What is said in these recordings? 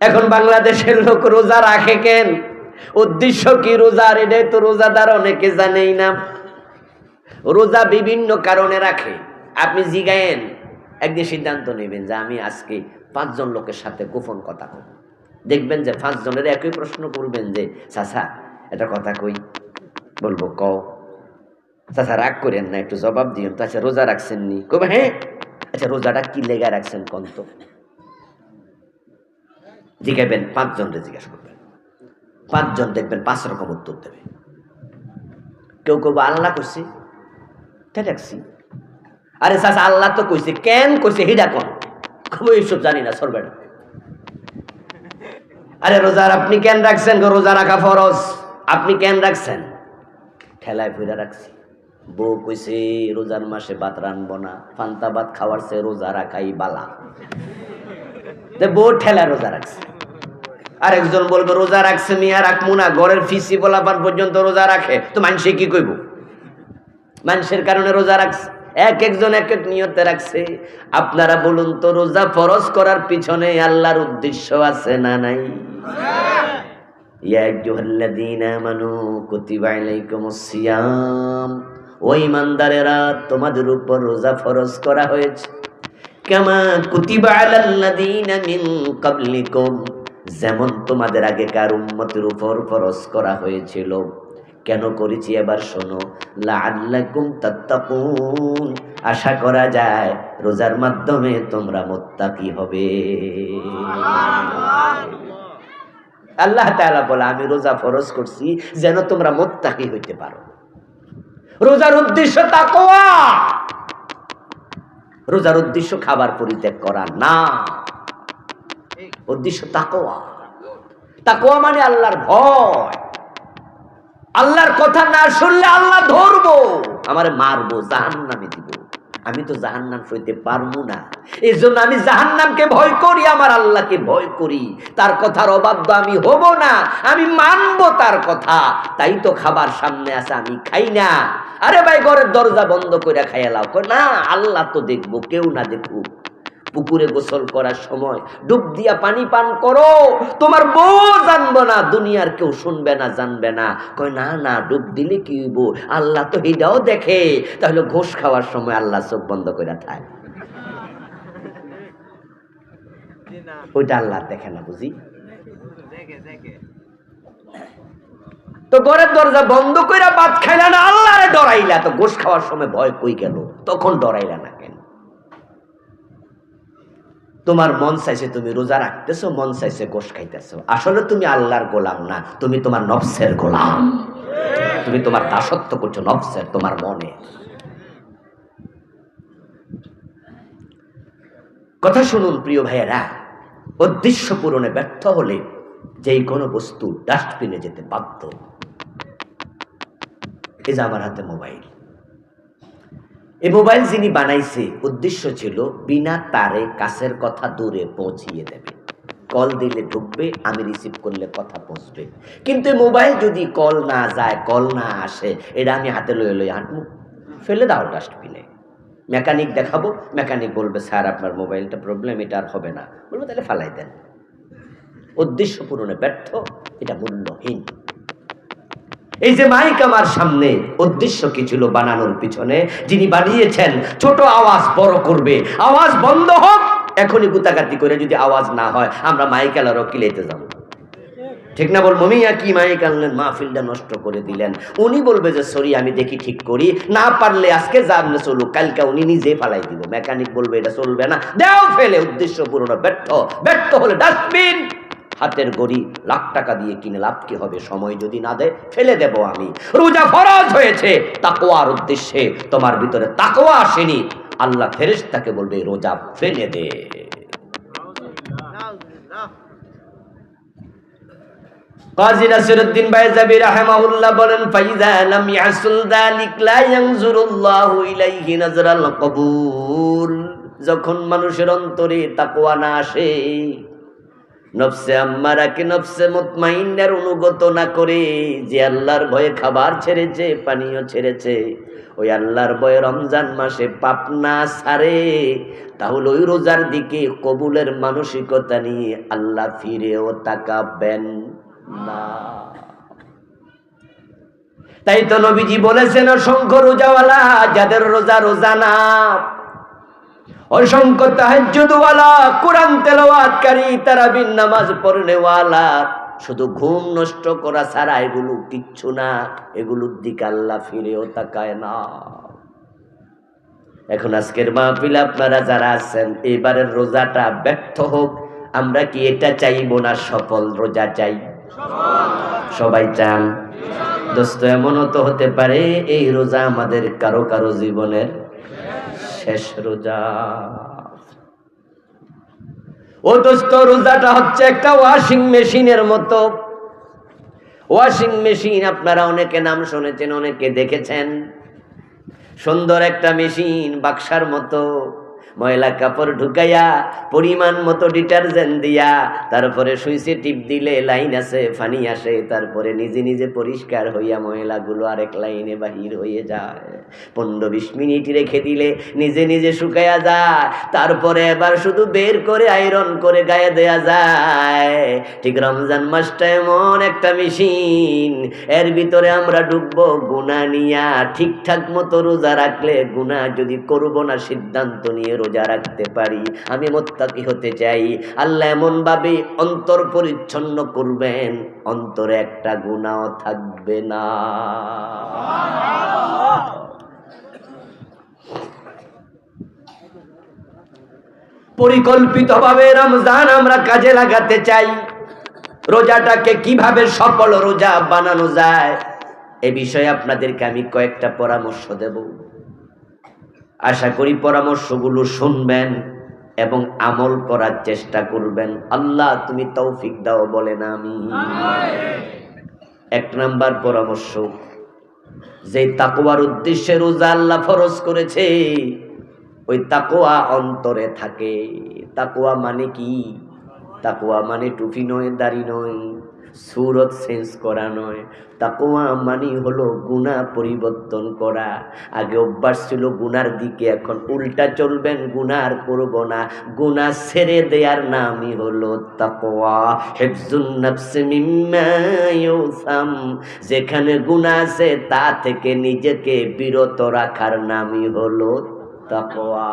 এখন বাংলাদেশের লোক রোজা রাখে কেন? উদ্দেশ্য কি রোজার এটাই তো রোজাদার অনেকে জানেই না। রোজা বিভিন্ন কারণে রাখে। আপনি জিগায়েন, একদিন সিদ্ধান্ত নেবেন যে আমি আজকে পাঁচজন লোকের সাথে গোপন কথা কব দেখবেন যে পাঁচজনের একই প্রশ্ন করবেন যে, চাচা, এটা কথা কই? বলব ক চাচা, রাগ করেন না, একটু জবাব দিন তো আচ্ছা রোজা রাখছেন নি? কবে হ্যাঁ? আচ্ছা রোজাটা কি লেগা রাখছেন, কন তো জিজ্ঞাবেন পাঁচজনকে জিজ্ঞাসা করবেন। পাঁচজন দেখবেন পাঁচ রকম উত্তর দেবে। কেউ কেউ আল্লাহ কইছে। তাই আরে চাচা, আল্লাহ তো কইছে। কেন কইছে? হিডা কোন? খুব এইসব জানি না, সরবেন। আরে রোজার আপনি কেন রাখছেন গো? রোজা রাখা ফরজ। আপনি কেন রাখছেন? ঠেলায় ফিরে রাখছি। বউ কইছে, রোজার মাসে ভাত রানবো না। ফান্তা ভাত খাওয়ার সে রোজা রাখাই বালা। বউ ঠেলা রোজা রাখছে। আর একজন বলবে, রোজা রাখছে মিয়া রাখব না, ঘরের ফিসি বলাবার পর্যন্ত রোজা রাখে। তো মানুষে কি কইব? মানুষের কারণে রোজা রাখছে। এক একজন এক এক নিয়তে রাখছে। আপনারা বলুন তো, রোজা ফরজ করার পিছনে আল্লাহর উদ্দেশ্য আছে না নাই? ও তোমাদের উপর রোজা ফরজ করা হয়েছে। কামা কুতিবা ক্বাবলিকুম। যেমন তোমাদের আগেকার উম্মতের উপর ফরজ করা হয়েছিল। কেন করেছি এবার শোনো? আশা করা যায় রোজার মাধ্যমে তোমরা মুত্তাকি হবে। আল্লাহ তাআলা বলে, আমি রোজা ফরজ করছি যেন তোমরা মোত্তাকি হইতে পারো। রোজার উদ্দেশ্য তাকওয়া। রোজার উদ্দেশ্য খাবার পরিত্যাগ করা না। উদ্দেশ্য তাকওয়া। তাকওয়া মানে আল্লাহর ভয়। আল্লাহর কথা না শুনলে আল্লাহ ধরবো। আমারে মারবো জাহান্নামে দিব। আমি তো জাহান্নাম সইতে পারব না। এই জন্য আমি জাহান্নামকে ভয় করি আমার আল্লাহকে ভয় করি। তার কথার অবাধ্য আমি হব না আমি মানবো তার কথা। তাই তো খাবার সামনে আছে আমি খাই না। আরে ভাই ঘরের দরজা বন্ধ করে খাইয়ালাও কই, না আল্লাহ তো দেখব কেউ না দেখুক। পুকুরে গোসল করার সময় ডুব দিয়া পানি পান করো। তোমার বউ জানব না, দুনিয়ার কেউ শুনবে না, জানবে না। কয়, না না, ডুব দিলে কি হইব? আল্লাহ তো এটাও দেখে। তাহলে ঘোষ খাওয়ার সময় আল্লাহ চোখ বন্ধ করে থাকে। ওইটা আল্লাহ দেখে না বুঝি? তো ঘরের দরজা বন্ধ কইরা ভাত খাইলা না, আল্লাহরে ডরাইলা। তো গোশ খাওয়ার সময় ভয় কই গেল? তখন ডরাইলা না। তোমার মন চাইছে, তুমি রোজা রাখতেছো, মন চাইছে গোশ খাইতেছো। আসলে তুমি আল্লাহর গোলাম না, তুমি তোমার নফসের গোলাম। তুমি তোমার দাসত্ব করছ নফসের, তোমার মনে। কথা শুনুন, প্রিয় ভাইয়েরা, উদ্দেশ্য পূরণে ব্যর্থ হলে যেই কোনো বস্তু ডাস্টবিনে যেতে বাধ্য। এই যে আমার হাতে মোবাইল। এই মোবাইল যিনি বানাইছে, উদ্দেশ্য ছিল বিনা তারে কাছের কথা দূরে পৌঁছিয়ে দেবে। কল দিলে ঢুকবে, আমি রিসিভ করলে কথা পৌঁছবে। কিন্তু মোবাইল যদি কল না যায়, কল না আসে, এটা আমি হাতে লয়ে লয়ে হাঁটবো। ফেলে দাও ডাস্টবিনে মেকানিক দেখাবো মেকানিক বলবে, স্যার, আপনার মোবাইলটা প্রবলেম এটা আর হবে না। বলব, তাহলে ফালাই দেন। উদ্দেশ্য পূরণে ব্যর্থ, এটা মূল্যহীন। এই যে মাইক আমার সামনে, উদ্দেশ্য কি ছিল বানানোর পিছনে? যিনি বানিয়েছেন, ছোট আওয়াজ বড় করবে। আওয়াজ বন্ধ হোক, এখনই গুতাগাতি করে যদি আওয়াজ না হয়, আমরা মাইক আলারও কিলেতে যাব। ঠিক না বলব মিয়া কি মাইক আনলেন? মাহফিলটা নষ্ট করে দিলেন। উনি বলবে যে, সরি, আমি দেখি ঠিক করি। না পারলে আজকে জানলে চলুক, কালকে উনি নিজে ফালাই দিব। মেকানিক বলবে, এটা চলবে না। দেও ফেলে, উদ্দেশ্য পূরণ ব্যর্থ। ব্যর্থ হলে ডাস্টবিন। হাতের গড়ি লাখ টাকা দিয়ে কিনে লাভ কি হবে? সময় যদি না দেয়, ফেলে দেব আমি। রোজা ফরজ হয়েছে। তাকোয়ার উদ্দেশ্যে তোমার ভিতরে তাকোয়া আসেনি। আল্লাহ ফেরেস তাকে বলবে, রোজা ফেলে দে। বলেন যখন মানুষের অন্তরে তাকওয়া না আসে নফসে আম্মারাকে নফসে মুতমাইন্নার অনুগত না করে যে আল্লাহর ভয়ে খাবার ছেড়েছে, পানীয় ছেড়েছে, ওই আল্লাহর ভয়ে রমজান মাসে পাপনা সারে, তাহলে ওই রোজার দিকে কবুলের মানসিকতা নিয়ে আল্লাহ ফিরেও তাকাবেন না। তাই তো নবীজি বলেছেন, অসংখ্য রোজাওয়ালা যাদের রোজা রোজা না অসংখ্য তাহাজ্জুদওয়ালা, কোরআন তেলাওয়াতকারী, তারাবির নামাজ পড়নেওয়ালা। শুধু ঘুম নষ্ট করা ছাড়া এগুলো কিচ্ছু না, এগুলোর দিকে আল্লাহ ফিরেও তাকায় না। এখন আজকের মাহফিল আপনারা যারা আছেন, এবারের রোজাটা ব্যর্থ হোক, আমরা কি এটা চাইব না সফল রোজা চাই? সবাই চান? দোস্ত, এমনও তো হতে পারে এই রোজা আমাদের কারও কারও জীবনের শেষ রোজা। ও দোস্ত, রোজাটা হচ্ছে একটা ওয়াশিং মেশিনের মতো। ওয়াশিং মেশিন আপনারা অনেকে নাম শুনেছেন, অনেকে দেখেছেন। সুন্দর একটা মেশিন, বাক্সার মতো। ময়লা কাপড় ঢুকাইয়া, পরিমাণ মতো ডিটারজেন্ট দিয়া, তারপরে সুইচে টিপ দিলে লাইন আছে, ফানি আসে, তারপরে নিজে নিজে পরিষ্কার হইয়া ময়লাগুলো আরেক লাইনে বাহির হয়ে যায়। পনেরো বিশ মিনিট রেখে দিলে নিজে নিজে শুকাইয়া যায়, তারপরে এবার শুধু বের করে আয়রন করে গায়ে দেয়া যায়। ঠিক রমজান মাসটা এমন একটা মেশিন এর ভিতরে আমরা ডুববো গুণা নিয়া ঠিকঠাক মতো রোজা রাখলে গুণা যদি করব না, সিদ্ধান্ত নিয়ে রোজা রাখতে পারি। আমি মোত্তাকি হতে চাই। আল্লাহ এমন ভাবে অন্তর পরিচ্ছন্ন করবেন, অন্তরে একটা গুণাও থাকবে না। পরিকল্পিতভাবে রমজান আমরা কাজে লাগাতে চাই। রোজাটাকে কীভাবে সফল রোজা বানানো যায়, এ বিষয়ে আপনাদেরকে আমি কয়েকটা পরামর্শ দেব। আশা করি পরামর্শগুলো শুনবেন এবং আমল করার চেষ্টা করবেন। আল্লাহ তুমি তৌফিক দাও বলেন আমি এক নাম্বার পরামর্শ যে তাকোয়ার উদ্দেশ্যে রোজা আল্লাহ ফরজ করেছে ওই তাকোয়া অন্তরে থাকে। তাকোয়া মানে কি? তাকোয়া মানে টুপি নয় দাড়ি নয়। সুরত চেঞ্জ করা নয়। তাকোয়া মানে হলো গুণা পরিবর্তন করা। আগে অভ্যাস ছিল গুনার দিকে, এখন উল্টা চলবেন গুনার করব না। গুণা ছেড়ে দেওয়ার নামই হলো তাকোয়া হেফজুন নাফসি মিম্মা ইউসাম। যেখানে গুণা আছে, তা থেকে নিজেকে বিরত রাখার নামই হলো তাকোয়া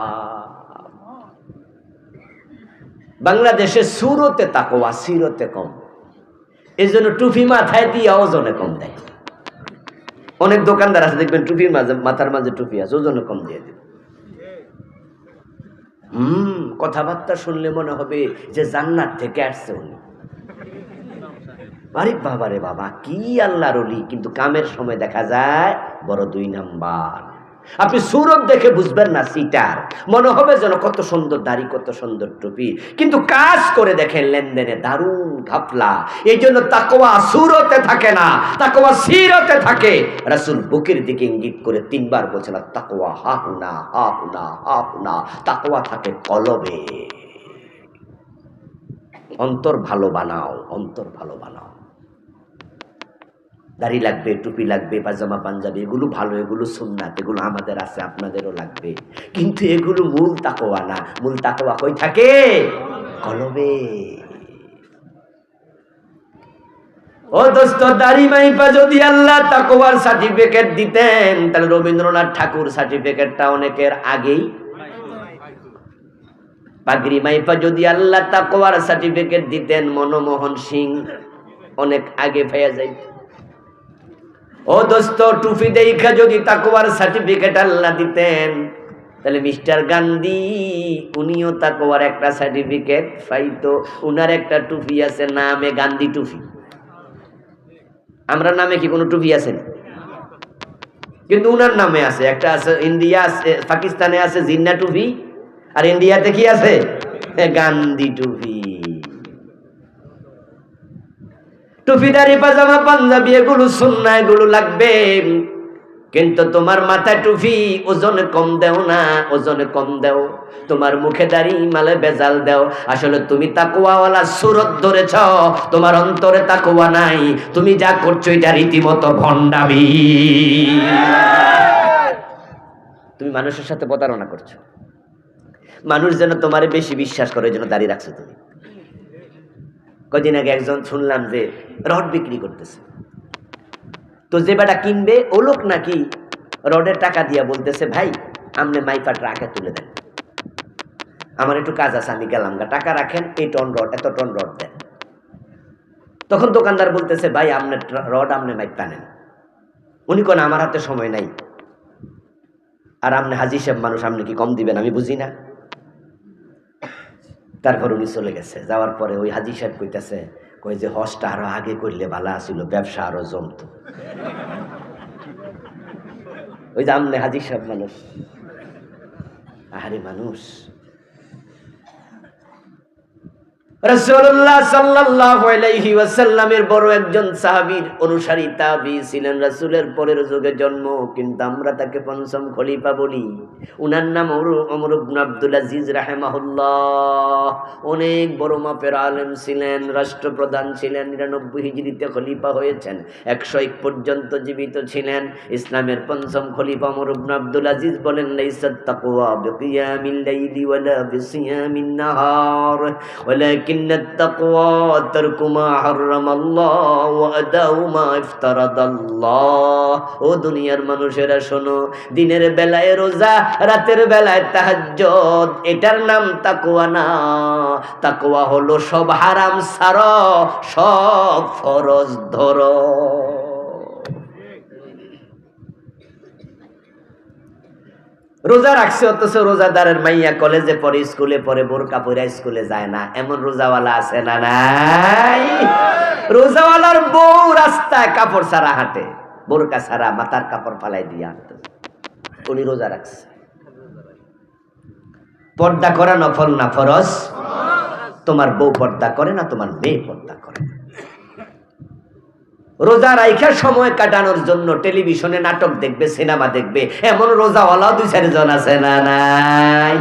বাংলাদেশে সুরতে তাকোয়া সিরতে কম। এই জন্য টুপি মাথায় দিয়ে ওজনে কম দেয়। অনেক দোকানদার আছে, দেখবেন টুপির মাঝে, মাথার মাঝে টুপি আছে, ওজনে কম দিয়ে দেবে হম, কথাবার্তা শুনলে মনে হবে যে জান্নাত থেকে আসছে উনি। আরে বাবা রে বাবা, কি আল্লাহর অলি, কিন্তু কামের সময় দেখা যায় বড় দুই নাম্বার। আপনি সুরত দেখে বুঝবেন না সিটার। মনে হবে যেন কত সুন্দর দাড়ি, কত সুন্দর টুপি। কিন্তু কাজ করে দেখেন লেনদেনে দারুণ ঘাপলা। এই জন্য তাকোয়া সুরতে থাকে না তাকোয়া সিরতে থাকে। রাসুল বুকের দিকে ইঙ্গিত করে তিনবার বলছেন তাকোয়া হা হুনা হা হুনা তাকোয়া থাকে কলবে। অন্তর ভালো বানাও, অন্তর ভালো বানাও। দাড়ি লাগবে, টুপি লাগবে, পাজামা, পাঞ্জাবি, এগুলো ভালো, এগুলো সুন্নাত, এগুলো আমাদের আছে, আপনাদেরও লাগবে। কিন্তু এগুলো মূল তাকোয়া না। মূল তাকোয়া কই থাকে? কলবে ও দোস্ত, দাড়ি মাইপা যদি আল্লাহ তাকোয়ার সার্টিফিকেট দিতেন, তাহলে রবীন্দ্রনাথ ঠাকুর সার্টিফিকেটটা অনেকের আগেই পাগড়ি মাইপা যদি আল্লাহ তাকোয়ার সার্টিফিকেট দিতেন, মনমোহন সিং অনেক আগে পেয়ে যাইত। ও দোস্ত, টুপি দেখা যদি তাকোয়ার সার্টিফিকেট আল্লাহ দিতেন, তাহলে মিস্টার গান্ধী উনিও তাকোয়ার একটা সার্টিফিকেট পাইতো। উনার একটা টুপি আছে, নামে গান্ধী টুপি। আমরা নামে কি কোনো টুপি আছে? কিন্তু উনার নামে আছে, একটা আছে ইন্ডিয়া, আছে, পাকিস্তানে আছে জিন্না টুপি, আর ইন্ডিয়াতে কি আছে? গান্ধী টুপি। টুপিদারি পাজামা, পাঞ্জাবি, এগুলো সুন্না, এগুলো লাগবে। কিন্তু তোমার মাথায় টুপি, ওজনে কম দেও না, ওজনে কম দেও। তোমার মুখে দাড়ি, মালে বেজাল দেও। আসলে তুমি তাকুয়াওয়ালা সুরত ধরেছ, তোমার অন্তরে তাকুয়া নাই। তুমি যা করছ, এটা রীতিমতো ভণ্ডামি। তুমি মানুষের সাথে প্রতারণা করছ। মানুষ যেন তোমার বেশি বিশ্বাস করে জন্য দাঁড়িয়ে রাখছো তুমি। কদিন আগে একজন শুনলাম যে রড বিক্রি করতেছে। তো যে বেটা কিনবে, ও লোক নাকি রডের টাকা দিয়া বলতেছে, ভাই আপনি মাইপা ট্রাকে তুলে দেন। আমার একটু কাজ আছে, আমি গেলাম গা। টাকা রাখেন, এই টন রড, এত টন রড দেন। তখন দোকানদার বলতেছে, ভাই আপনি রড আপনি মাইপা নেন। উনি কোন, আমার হাতে সময় নাই। আর আপনি হাজি সাহেব মানুষ আপনি কি কম দিবেন? আমি বুঝি না। তারপর উনি চলে গেছে। যাওয়ার পরে ওই হাজি সাহেব কইতেছে, কই যে হজটা আরও আগে করলে ভালো আসিল ব্যবসা আরও জমত। ওই যে আমনে হাজি সাহেব মানুষ। আহারে মানুষ। রাসূলুল্লাহ সাল্লাল্লাহু আলাইহি ওয়াসাল্লামের বড় একজন সাহাবীর অনুসারী তাবি ছিলেন। রাসূলের পরের যুগে জন্ম, কিন্তু আমরা তাকে পঞ্চম খলিফা বলি। উনার নাম ওমর ইবনে আব্দুল আজিজ রাহিমাহুল্লাহ। অনেক বড় মাপের আলেম ছিলেন, রাষ্ট্রপ্রধান ছিলেন, নিরানব্বই হিজরিতে খলিফা হয়েছেন। একশো এক পর্যন্ত জীবিত ছিলেন। ইসলামের পঞ্চম খলিফা ওমর ইবনে আব্দুল আজিজ বলেন, লাইসাত তাকওয়া বিকিয়ামিল লাইলি ওয়ালা বিসিয়ামিন নাহার। ওয়ালাকিন التقوى ترك ما حرم الله وأداء ما افترض الله ও দুনিয়ার মানুষেরা শোনো দিনের বেলায় রোজা রাতের বেলায় তাহাজ্জুদ এটার নাম তাকওয়া না তাকওয়া হলো সব হারাম ছাড়ো সব ফরজ ধরো রোজা রাখছে অথচ রোজাদারের মাইয়া কলেজে পড়ে, স্কুলে পড়ে, বোরকা পরে স্কুলে যায় না। এমন রোজাওয়ালা আছে না নাই? রোজাওয়ালার বউ রাস্তায় কাপড় ছাড়া হাঁটে, বোরকা ছাড়া মাথার কাপড় ফালাই দিয়ে হাঁটতে উনি রোজা রাখছে। পর্দা করা নফল না ফরজ? তোমার বউ পর্দা করে না, তোমার মেয়ে পর্দা করে না। রোজা রাইখা সময় কাটানোর জন্য টেলিভিশনে নাটক দেখবে, সিনেমা দেখবে। এমন রোজাওয়ালাও দুই চারজন আছে না নাই?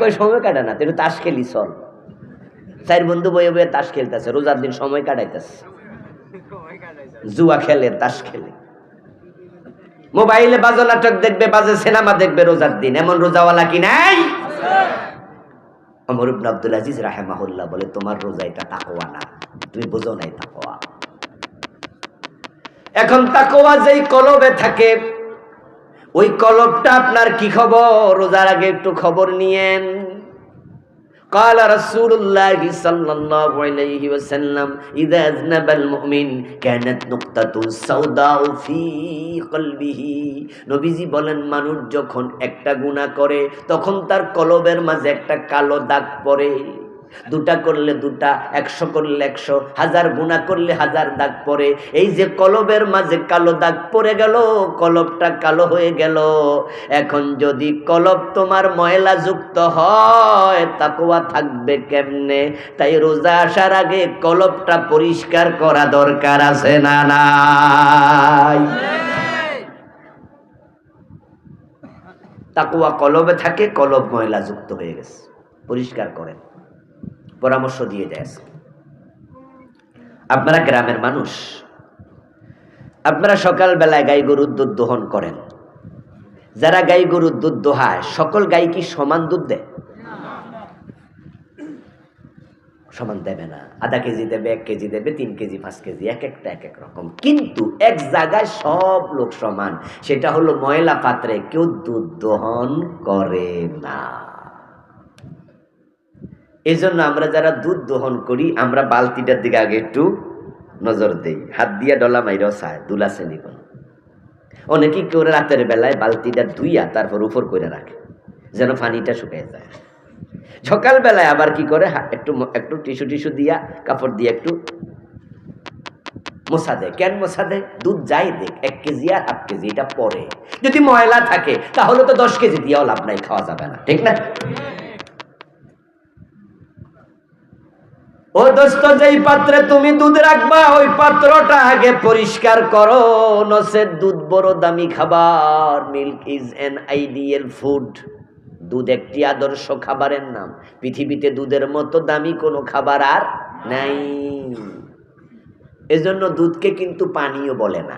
কই সময় কাটা না, তুই তাস খেলি, চল। চার বন্ধু বয়ে বয়ে তাস খেলতেছে, রোজার দিন সময় কাটাইতেছে। জুয়া খেলে, তাস খেলে। মোবাইলে বাজে নাটক দেখবে, বাজে সিনেমা দেখবে রোজার দিন, এমন রোজাওয়ালা কি নাই? অমর ইবনে আব্দুল আজিজ রাহেমাহুল্লাহ বলে, তোমার রোজা এটা তাকওয়া না, তুমি বোঝো নাই তাকওয়া। এখন তাকওয়া যেই কলবে থাকে ওই কলবটা আপনার কি খবর রোজার আগে একটু খবর নিয়েন قال رسول الله صلى الله عليه وسلم إذا أذنب المؤمن كانت نقطة سوداء في قلبه নবীজি বলেন মানুষ যখন একটা গুনাহ করে তখন তার কলবের মাঝে একটা কালো দাগ পড়ে দুটা করলে দুটা, একশো করলে একশো, হাজার গুণা করলে হাজার দাগ পড়ে। এই যে কলবের মাঝে কালো দাগ পড়ে গেল, কলবটা কালো হয়ে গেল। এখন যদি কলব তোমার ময়লা যুক্ত হয় তাকোয়া থাকবে কেমনে? তাই রোজা আসার আগে কলবটা পরিষ্কার করা দরকার আছে না নাই? তাকুয়া কলবে থাকে, কলব ময়লা যুক্ত হয়ে গেছে। পরিষ্কার করেন। পরামর্শ দিয়ে দেয় আপনারা গ্রামের মানুষ, আপনারা সকালবেলায় গাই গরুর দুধ দোহন করেন। যারা গাই গরুর দুধ দোহায়, সকল গাই কি সমান দুধ দেয়? সমান দেবে না। আধা কেজি দেবে, এক কেজি দেবে, তিন কেজি, পাঁচ কেজি, এক একটা, এক এক রকম। কিন্তু এক জায়গায় সব লোক সমান, সেটা হলো ময়লা পাত্রে কেউ দুধ দহন করে না। এই জন্য আমরা যারা দুধ দহন করি, আমরা বালতিটার দিকে আগে একটু নজর দেই। হাত দিয়া ডলা মাইরাও চায়, দুলা কোন? অনেকেই কেউ রাতের বেলায় বালতিটা ধুইয়া তারপর উপর করে রাখে, যেন পানিটা শুকিয়ে যায়। সকালবেলায় আবার কি করে? একটু একটু টিস্যু টিস্যু দিয়া, কাপড় দিয়ে একটু মশা দেয়। কেন মশা দেয়? দুধ যাই দেখ, এক কেজি আর হাফ কেজি, এটা পরে। যদি ময়লা থাকে, তাহলে তো দশ কেজি দিয়েও লাভ নাই, খাওয়া যাবে না, ঠিক না? ও দোস্ত, যেই পাত্রে তুমি দুধ রাখবা, ওই পাত্রটা আগে পরিষ্কার করো। নসের দুধ বড় দামি খাবার। Milk is an ideal food. দুধ একটি আদর্শ খাবারের নাম। পৃথিবীতে দুধের মতো দামি কোনো খাবার আর নাই। এজন্য দুধকে কিন্তু পানীয় বলে না।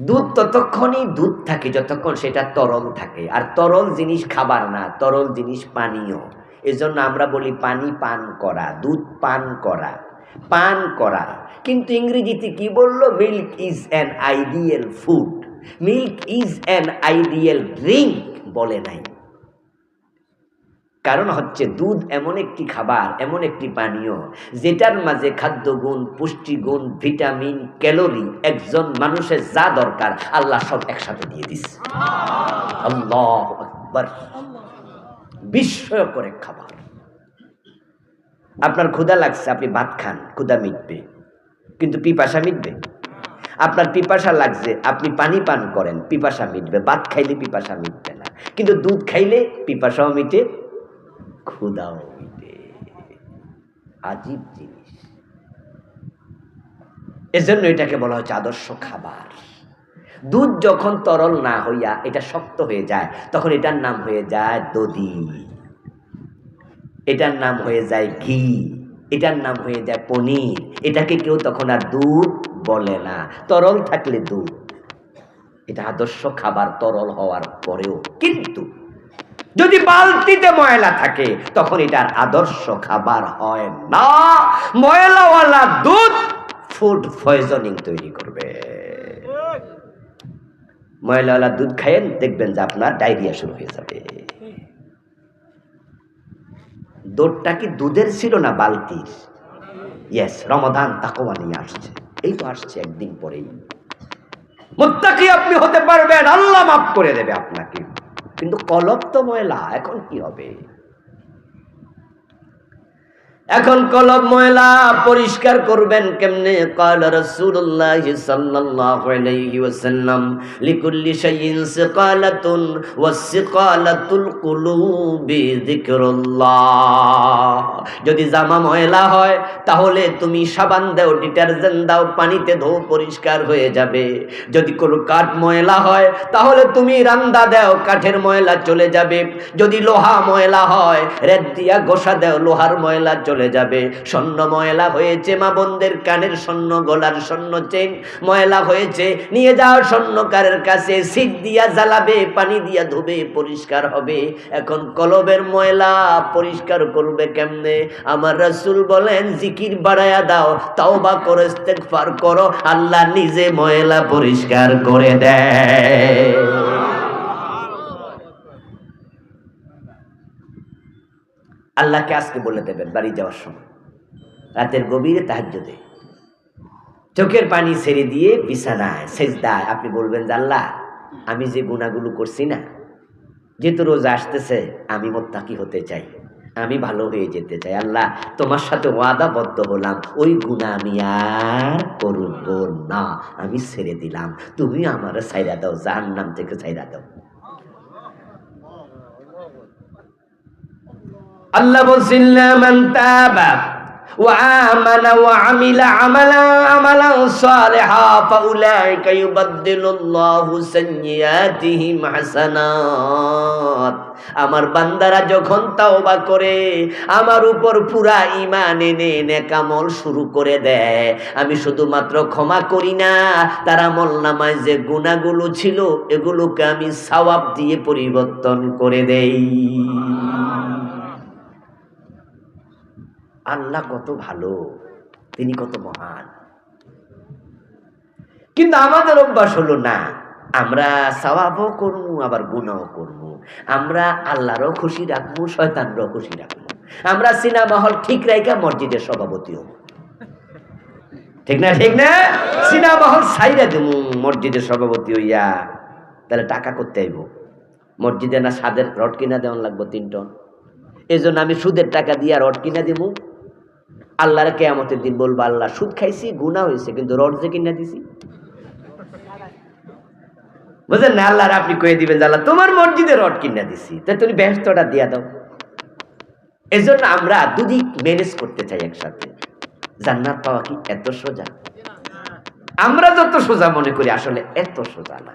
দুধ ততক্ষণই দুধ থাকে, যতক্ষণ সেটা তরল থাকে। আর তরল জিনিস খাবার না, তরল জিনিস পানীয়। এজন্য আমরা বলি পানি পান করা, দুধ পান করা পান করা। কিন্তু ইংরেজিতে কি বলল? Milk is an ideal food. Milk is an ideal drink বলে নাই। কারণ হচ্ছে দুধ এমন একটি খাবার, এমন একটি পানীয়, যেটার মাঝে খাদ্যগুণ, পুষ্টিগুণ, ভিটামিন, ক্যালোরি, একজন মানুষের যা দরকার, আল্লাহ সব একসাথে দিয়ে দিচ্ছে আল্লাহ আকবার। বিস্ময়কর এক খাবার। আপনার ক্ষুদা লাগছে, আপনি ভাত খান ক্ষুদা মিটবে। কিন্তু পিপাসা মিটবে। আপনার পিপাসা লাগছে, আপনি পানি পান করেন, পিপাসা মিটবে। ভাত খাইলে পিপাসা মিটবে না। কিন্তু দুধ খাইলে পিপাসাও মিটে ক্ষুদাও মিটে। আজীব জিনিস। এজন্য এটাকে বলা হচ্ছে আদর্শ খাবার। দুধ যখন তরল না হইয়া এটা শক্ত হয়ে যায়, তখন এটার নাম হয়ে যায় দধি। এটার নাম হয়ে যায় ঘি। এটার নাম হয়ে যায় পনির। এটাকে কেউ তখন আর দুধ বলে না। তরল থাকলে দুধ। এটা আদর্শ খাবার তরল হওয়ার পরেও। কিন্তু যদি বালতিতে ময়লা থাকে, তখন এটার আদর্শ খাবার হয় না। ময়লাওয়ালা দুধ ফুড পয়জনিং তৈরি করবে। ময়লাওয়ালা দুধ খায়েন দেখবেন যে আপনার ডায়রিয়া শুরু হয়ে যাবে। দৌড়টা কি দুধের ছিল না বালতির? ইয়েস রমদান তাকওয়া নিয়ে আসছে। এই তো আসছে একদিন পরেই। মুত্তাকি আপনি হতে পারবেন, আল্লাহ মাফ করে দেবে আপনাকে। কিন্তু কলপ্ত ময়লা, এখন কি হবে? এখন কলব ময়লা পরিষ্কার করবেন কেমনে قال رسول الله صلى الله عليه وسلم لكل شيء سقالة والسقالة القلوب ذكر الله যদি জামা ময়লা হয় তাহলে তুমি সাবান দাও ডিটারজেন্ট দাও পানিতে ধো পরিষ্কার হয়ে যাবে যদি কোনো কাঠ ময়লা হয় তাহলে তুমি রান্দা দাও কাঠের ময়লা চলে যাবে যদি লোহা ময়লা হয় রেত দিয়া গোসা দাও লোহার ময়লা চলে যাবে। স্বর্ণ ময়লা হয়েছে মা বোনদের কানের স্বর্ণ, গলার স্বর্ণ চেন। ময়লা হয়েছে, নিয়ে যাও স্বর্ণকারের কাছে। সিট দিয়া জ্বালাবে, পানি দিয়া ধুবে, পরিষ্কার হবে। এখন কলবের ময়লা পরিষ্কার করবে কেমনে? আমার রাসূল বলেন, জিকির বাড়ায়া দাও তাও বা করে, ইস্তেগফার করো, আল্লাহ নিজে ময়লা পরিষ্কার করে দেয়। আল্লাহকে আজকে বলে দেবেন বাড়ি যাওয়ার সময়। রাতের গভীরে তাহাজ্জুদে। চোখের পানি ছেড়ে দিয়ে বিছানায়, সেজদায় আপনি বলবেন যে, আল্লাহ, আমি যে গুণাগুলো করছি না, যেহেতু রোজ আসতেছে, আমি মোত্তাকি হতে চাই, আমি ভালো হয়ে যেতে চাই। আল্লাহ, তোমার সাথে ওয়াদাবদ্ধ হলাম, ওই গুণা আমি আর করব না, আমি ছেড়ে দিলাম। তুমি আমার ছাইরা দাও, জাহান্নাম থেকে ছাইরা দাও। আল্লাহ বলছেন মান তাবা ওয়া আমানা আমিলা আমালা আমালা সালিহা, ফাউলাইকা ইউবাদদিলুল্লাহু সাইয়্যাতিহিম আমার বান্দারা যখন তাওবা করে, আমার উপর পুরা ইমান এনে নেকামল শুরু করে দেয়। আমি শুধুমাত্র ক্ষমা করি না, তার আমল নামায় যে গুণাগুলো ছিল, এগুলোকে আমি সওয়াব দিয়ে পরিবর্তন করে দেই। আল্লাহ কত ভালো, তিনি কত মহান। কিন্তু আমাদের অভ্যাস হলো না, আমরা সওয়াবও করব, আবার গুণাও করব। আমরা আল্লাহরও খুশি রাখব, শয়তানরও খুশি রাখব। আমরা সিনেমা হল ঠিক রাইকা মসজিদের সভাপতি হব। ঠিক না ঠিক না? সিনেমা হল সাইরা দেবো মসজিদের সভাপতি হইয়া। তাহলে টাকা করতে আইব। মসজিদে না সাদের রড কিনা দেওয়ান লাগবো তিন টন। এই আমি সুদের টাকা দিয়ে রড কিনা দিব আল্লাহর কেয়ামতের দিন বলব, আল্লাহ সুদ খাইছি গুণা হয়েছে কিন্তু রড যে কিনা দিছি। বুঝলেন না, আল্লাহর আপনি কয়ে দিবেন আল্লাহ, তোমার মসজিদে রড কিনা দিছি তাই তুমি ব্যস্তটা দিয়া দাও। এজন্য আমরা দুদিক ম্যানেজ করতে চাই একসাথে। জান্নাত পাওয়া কি এত সোজা? আমরা যত সোজা মনে করি, আসলে এত সোজা না।